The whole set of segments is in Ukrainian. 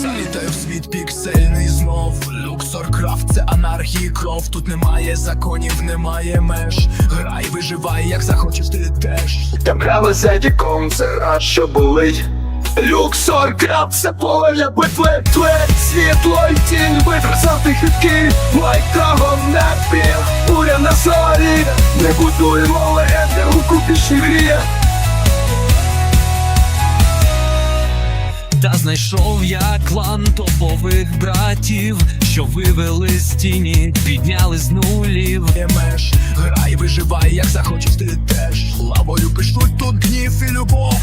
Залітаю в світ піксельний знов Люксор крафт, це анархії кров. Тут немає законів, немає меж. Грай, виживай, як захочеш, ти теж. Темрява за віком, що були Люксор крафт, це поле битви, твет, світло й тінь, витрасати хитки, лайкаго небі, буря на солі, не будуємо легенди у купішній гріє. Та знайшов я клан топових братів, що вивели з тіні, підняли з нулів. Є меж. Грай, виживай, як захочеш ти теж. Лавою пишуть тут гнів і любов.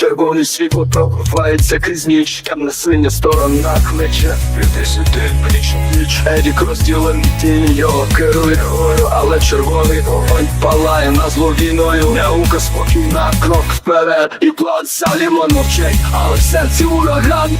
Червоне світло пробивається крізь ніч, темна синя сторона кличе. Іди сюди, пліч ніч Ерік розділений тінь, його керує горю, але червоний вогонь палає на зло війною. Наука спокійна, крок вперед, і план Салімон мовчить, але в серці ураган.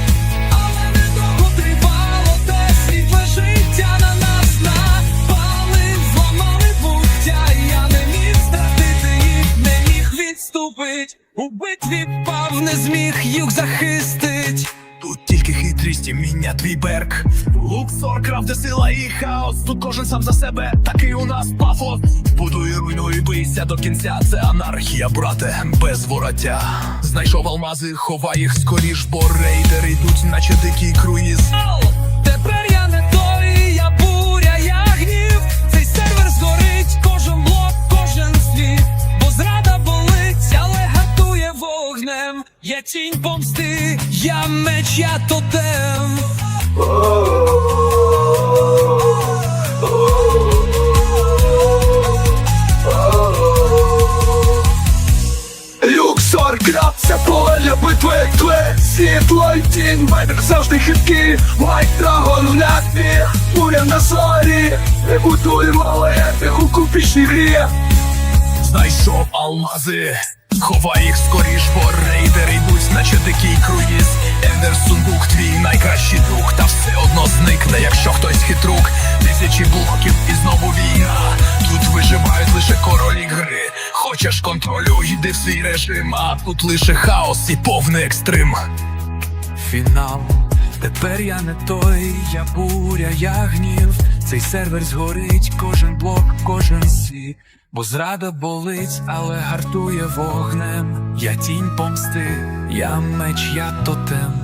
Відступить. У битві пав, не зміг їх захистить. Тут тільки хитрість і міння твій берг. Луксор, крафте сила і хаос. Тут кожен сам за себе, такий у нас пафос. Будуй руйнуй, бийся до кінця. Це анархія, брате, без вороття. Знайшов алмази, ховай їх скоріш, бо рейдери йдуть, наче дикий круїз. Я тінь помсти, я меч, я тотем. Люксор, краб, це поле битви, тве світло й тінь, вайдер завжди хиткі, лайк драгон в небі, буря на зорі, не будуємо легенди у купічній грі. Знайшов алмази, ховай їх скоріш, бо рейдери йдуть, наче дикий круїз. Ендер сундук, твій найкращий друг, та все одно зникне, якщо хтось хитрук. Тисячі блоків і знову війна. Тут виживають лише королі гри. Хочеш контролю, йди в свій режим, а тут лише хаос і повний екстрим. Фінал. Тепер я не той, я буря, я гнів. Цей сервер згорить, кожен блок, кожен світ. Бо зрада болить, але гартує вогнем. Я тінь помсти, я меч, я тотем.